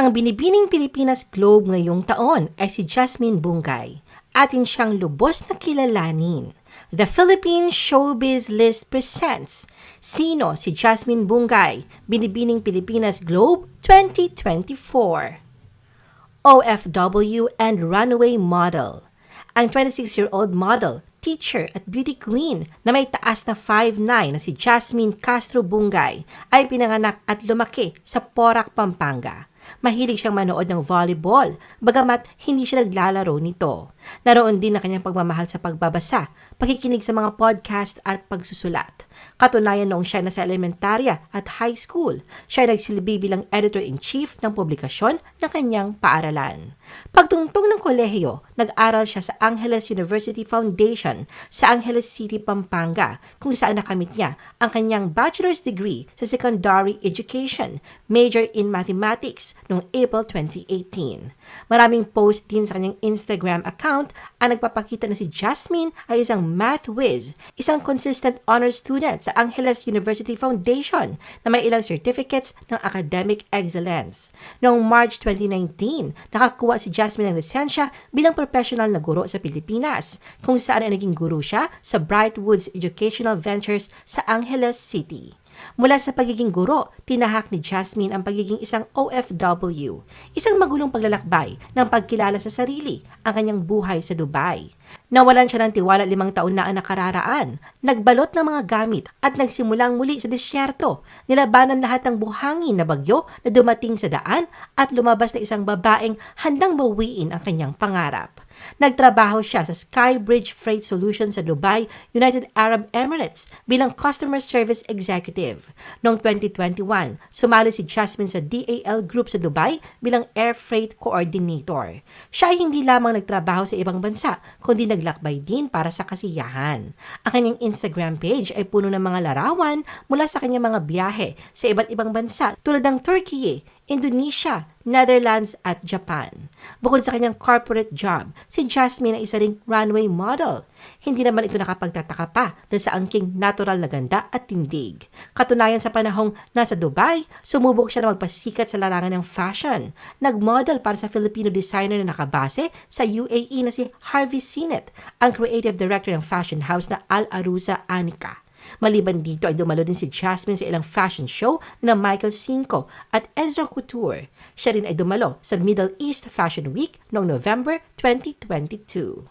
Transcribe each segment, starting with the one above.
Ang binibining Pilipinas Globe ngayong taon ay si Jasmine Bungay. Atin siyang lubos na kilalanin. The Philippine Showbiz List presents Sino si Jasmine Bungay, Binibining Pilipinas Globe 2024? OFW and runaway model. Ang 26-year-old model, teacher at beauty queen na may taas na 5'9 na si Jasmine Castro Bungay ay pinanganak at lumaki sa Porac, Pampanga. Mahilig siyang manood ng volleyball, bagamat hindi siya naglalaro nito. Naroon din na kanyang pagmamahal sa pagbabasa, pakikinig sa mga podcast at pagsusulat. Katunayan noong siya na sa elementarya at high school, siya ay nagsilbi bilang editor-in-chief ng publikasyon ng kanyang paaralan. Pagtungtong ng kolehiyo, nag-aral siya sa Angeles University Foundation sa Angeles City, Pampanga, kung saan nakamit niya ang kanyang bachelor's degree sa secondary education, major in mathematics, noong April 2018. Maraming post din sa kanyang Instagram account ang nagpapakita na si Jasmine ay isang math whiz, isang consistent honor student sa Angeles University Foundation na may ilang certificates ng academic excellence. Noong March 2019, nakakuha si Jasmine ng lisensya bilang professional na guro sa Pilipinas, kung saan ay naging guro siya sa Brightwoods Educational Ventures sa Angeles City. Mula sa pagiging guro, tinahak ni Jasmine ang pagiging isang OFW, isang magulong paglalakbay ng pagkilala sa sarili, ang kanyang buhay sa Dubai. Nawalan siya ng tiwala limang taon na ang nakararaan, nagbalot ng mga gamit at nagsimulang muli sa disyerto, nilabanan lahat ng buhangin na bagyo na dumating sa daan at lumabas na isang babaeng handang bawiin ang kanyang pangarap. Nagtrabaho siya sa Skybridge Freight Solutions sa Dubai, United Arab Emirates bilang Customer Service Executive. Noong 2021, sumali si Jasmine sa DAL Group sa Dubai bilang Air Freight Coordinator. Siya ay hindi lamang nagtrabaho sa ibang bansa, kundi naglakbay din para sa kasiyahan. Ang kanyang Instagram page ay puno ng mga larawan mula sa kanyang mga biyahe sa iba't ibang bansa tulad ng Turkey, Indonesia, Netherlands at Japan. Bukod sa kanyang corporate job, si Jasmine ay isa ring runway model. Hindi naman ito nakapagtataka pa dahil sa angking natural na ganda at tindig. Katunayan sa panahong nasa Dubai, sumubok siya na magpasikat sa larangan ng fashion. Nag-model para sa Filipino designer na nakabase sa UAE na si Harvey Sinet, ang creative director ng fashion house na Al Arusa Anika. Maliban dito ay dumalo din si Jasmine sa ilang fashion show na Michael Cinco at Ezra Couture. Siya rin ay dumalo sa Middle East Fashion Week noong November 2022.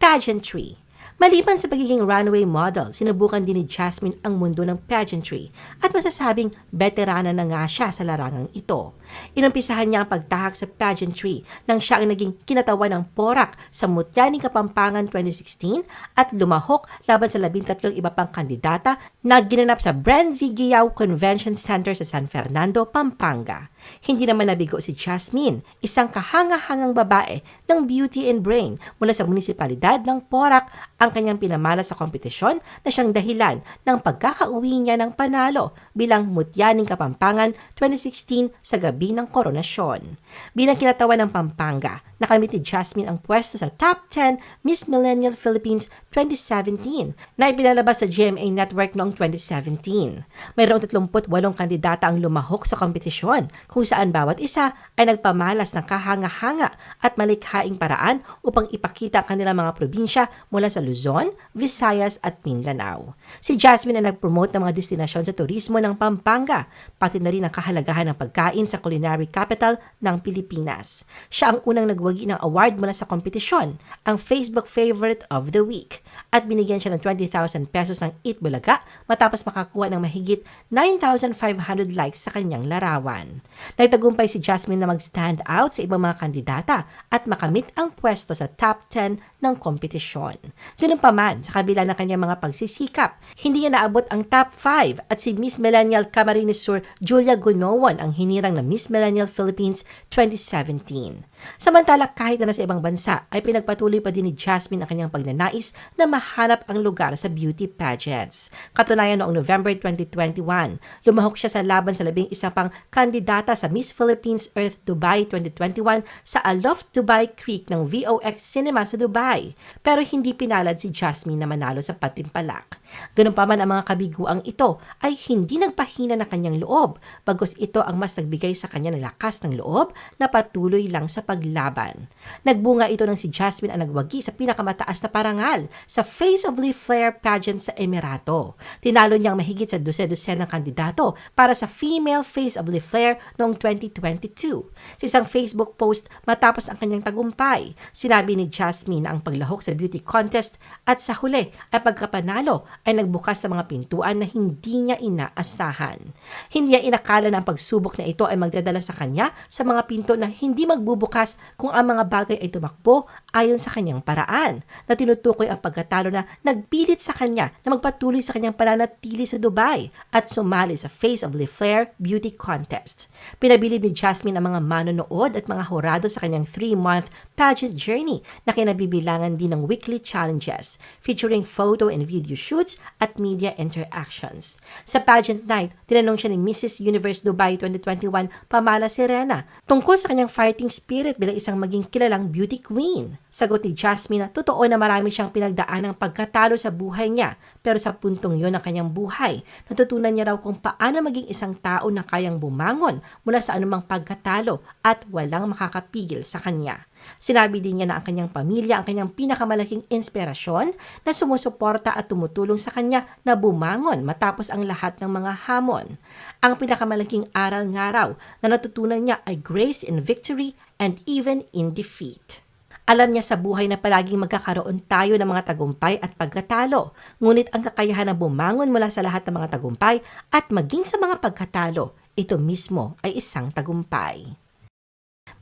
Pageantry Maliban sa pagiging runway model, sinubukan din ni Jasmine ang mundo ng pageantry at masasabing veterana na nga siya sa larangang ito. Inumpisahan niya ang pagtahak sa pageantry nang siya ang naging kinatawan ng Porak sa Mutyaning Kapampangan 2016 at lumahok laban sa labintatlong iba pang kandidata na ginanap sa Brenzy Giyaw Convention Center sa San Fernando, Pampanga. Hindi naman nabigo si Jasmine, isang kahanga-hangang babae ng beauty and brain mula sa munisipalidad ng Porac ang kanyang pinamala sa kompetisyon na siyang dahilan ng pagkakauwi niya ng panalo bilang Mutyaning Kapampangan 2016 sa gabi ng koronasyon. Bilang kinatawan ng Pampanga, nakamit ni Jasmine ang pwesto sa Top 10 Miss Millennial Philippines 2017 na ipinalabas sa GMA Network noong 2017. Mayroong 38 kandidata ang lumahok sa kompetisyon kung saan bawat isa ay nagpamalas ng kahanga-hanga at malikhaing paraan upang ipakita ang kanilang mga probinsya mula sa Luzon, Visayas at Mindanao. Si Jasmine ay nag-promote ng mga destinasyon sa turismo ng Pampanga, pati na rin ang kahalagahan ng pagkain sa culinary capital ng Pilipinas. Siya ang unang nag nagwagi ng award mula sa kompetisyon, ang Facebook Favorite of the Week, at binigyan siya ng 20,000 pesos ng Eat Bulaga matapos makakuha ng mahigit 9,500 likes sa kanyang larawan. Nagtagumpay si Jasmine na mag-stand out sa ibang mga kandidata at makamit ang pwesto sa top 10 ng kompetisyon. Ganun pa man, sa kabila ng kanyang mga pagsisikap, hindi niya naabot ang top 5 at si Miss Millennial Camarines Sur Julia Gunowan ang hinirang na Miss Millennial Philippines 2017. Samantala Samantala kahit na nasa ibang bansa ay pinagpatuloy pa din ni Jasmine ang kanyang pagnanais na mahanap ang lugar sa beauty pageants. Katunayan noong November 2021, lumahok siya sa laban sa labing isa pang kandidata sa Miss Philippines Earth Dubai 2021 sa Aloft Dubai Creek ng VOX Cinema sa Dubai. Pero hindi pinalad si Jasmine na manalo sa patimpalak. Ganun pa man ang mga kabiguang ito ay hindi nagpahina na kanyang loob, bagos ito ang mas nagbigay sa kanya ng lakas ng loob na patuloy lang sa paglaban. Nagbunga ito ng si Jasmine ang nagwagi sa pinakamataas na parangal sa Face of Leaf Flare pageant sa Emirato. Tinalo niyang mahigit sa dose-dose ng kandidato para sa Female Face of Leaf Flare noong 2022. Sa isang Facebook post matapos ang kanyang tagumpay, sinabi ni Jasmine na ang paglahok sa beauty contest at sa huli ay pagkapanalo ay nagbukas ng mga pintuan na hindi niya inaasahan. Hindi niya inakala na ang pagsubok na ito ay magdadala sa kanya sa mga pinto na hindi magbubukas kung ang mga bagay ay tumakbo ayon sa kanyang paraan, na tinutukoy ang pagkatalo na nagpilit sa kanya na magpatuloy sa kanyang pananatili sa Dubai at sumali sa Face of Le Flair Beauty Contest. Pinabilib ni Jasmine ang mga manonood at mga horado sa kanyang 3-month pageant journey na kinabibilangan din ng weekly challenges featuring photo and video shoots at media interactions. Sa pageant night, tinanong siya ni Mrs. Universe Dubai 2021 Pamala Serena tungkol sa kanyang fighting spirit bilang isang maging kilalang beauty queen. Sagot ni Jasmine na totoo na marami siyang pinagdaan ng pagkatalo sa buhay niya pero sa puntong yon ng kanyang buhay, natutunan niya raw kung paano maging isang tao na kayang bumangon mula sa anumang pagkatalo at walang makakapigil sa kanya. Sinabi din niya na ang kanyang pamilya ang kanyang pinakamalaking inspirasyon na sumusuporta at tumutulong sa kanya na bumangon matapos ang lahat ng mga hamon. Ang pinakamalaking aral nga raw na natutunan niya ay grace in victory and even in defeat. Alam niya sa buhay na palaging magkakaroon tayo ng mga tagumpay at pagkatalo, ngunit ang kakayahan na bumangon mula sa lahat ng mga tagumpay at maging sa mga pagkatalo, ito mismo ay isang tagumpay.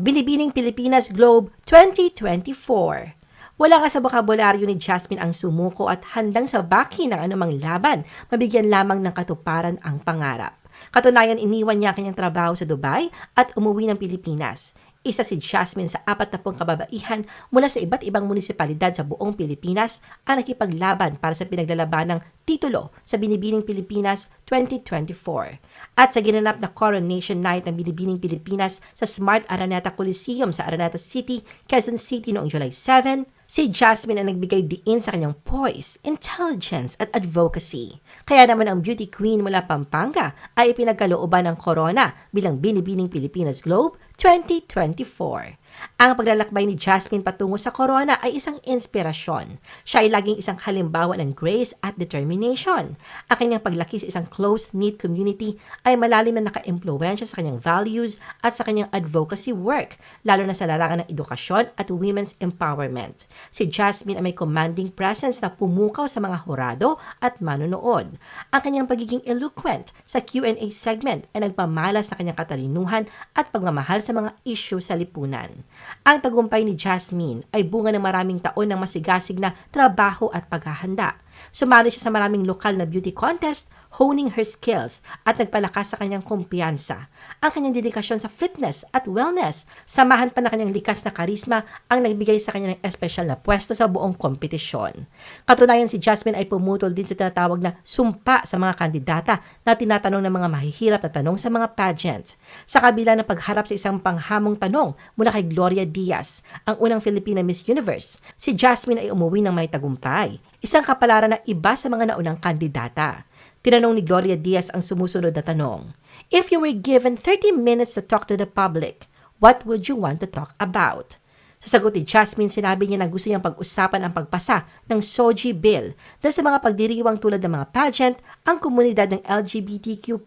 Binibining Pilipinas Globe 2024 wala nga sa bokabularyo ni Jasmine ang sumuko at handang sa baki ng anumang laban, mabigyan lamang ng katuparan ang pangarap. Katunayan, iniwan niya kanyang trabaho sa Dubai at umuwi ng Pilipinas. Isa si Jasmine sa apat na pong kababaihan mula sa iba't ibang munisipalidad sa buong Pilipinas ang nakipaglaban para sa pinaglalaban ng titulo sa Binibining Pilipinas 2024. At sa ginanap na Coronation Night ng Binibining Pilipinas sa Smart Araneta Coliseum sa Araneta City, Quezon City noong July 7, Si Jasmine ang nagbigay diin sa kanyang poise, intelligence at advocacy. Kaya naman ang beauty queen mula Pampanga ay ipinagkalooban ng corona bilang Binibining Pilipinas Globe 2024. Ang paglalakbay ni Jasmine patungo sa corona ay isang inspirasyon. Siya ay laging isang halimbawa ng grace at determination. Ang kanyang paglaki sa isang close-knit community ay malalim na naka-impluensya sa kanyang values at sa kanyang advocacy work, lalo na sa larangan ng edukasyon at women's empowerment. Si Jasmine ay may commanding presence na pumukaw sa mga horado at manonood. Ang kanyang pagiging eloquent sa Q&A segment ay nagpamalas sa kanyang katalinuhan at pagmamahal sa mga issue sa lipunan. Ang tagumpay ni Jasmine ay bunga ng maraming taon ng masigasig na trabaho at paghahanda. Sumali siya sa maraming lokal na beauty contest, honing her skills at nagpalakas sa kanyang kumpiyansa. Ang kanyang dedikasyon sa fitness at wellness, samahan pa na kanyang likas na karisma ang nagbigay sa kanya ng espesyal na pwesto sa buong kompetisyon. Katunayan si Jasmine ay pumutol din sa tinatawag na sumpa sa mga kandidata na tinatanong ng mga mahihirap na tanong sa mga pageant. Sa kabila ng pagharap sa isang panghamong tanong mula kay Gloria Diaz, ang unang Filipina Miss Universe, si Jasmine ay umuwi ng may tagumpay. Isang kapalaran na iba sa mga naunang kandidata. Tinanong ni Gloria Diaz ang sumusunod na tanong. If you were given 30 minutes to talk to the public, what would you want to talk about? Sa sagot ni Jasmine, sinabi niya na gusto niyang pag-usapan ang pagpasa ng SOGI Bill dahil sa mga pagdiriwang tulad ng mga pageant, ang komunidad ng LGBTQ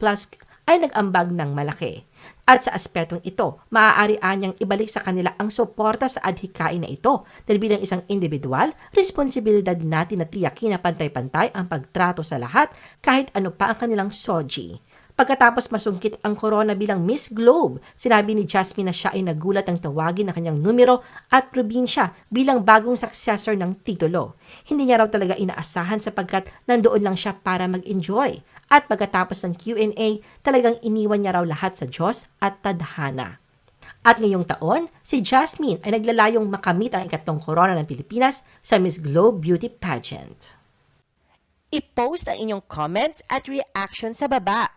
ay nag-ambag ng malaki. At sa aspetong ito, maaari anyang ibalik sa kanila ang suporta sa adhikain na ito dahil bilang isang individual, responsibilidad natin na tiyakin na pantay-pantay ang pagtrato sa lahat kahit ano pa ang kanilang soji. Pagkatapos masungkit ang corona bilang Miss Globe, sinabi ni Jasmine na siya ay nagulat ang tawagin na kanyang numero at probinsya bilang bagong successor ng titulo. Hindi niya raw talaga inaasahan sapagkat nandoon lang siya para mag-enjoy. At pagkatapos ng Q&A, talagang iniwan niya raw lahat sa Diyos at tadhana. At ngayong taon, si Jasmine ay naglalayong makamit ang ikatlong korona ng Pilipinas sa Miss Globe Beauty Pageant. I-post ang inyong comments at reaction sa baba.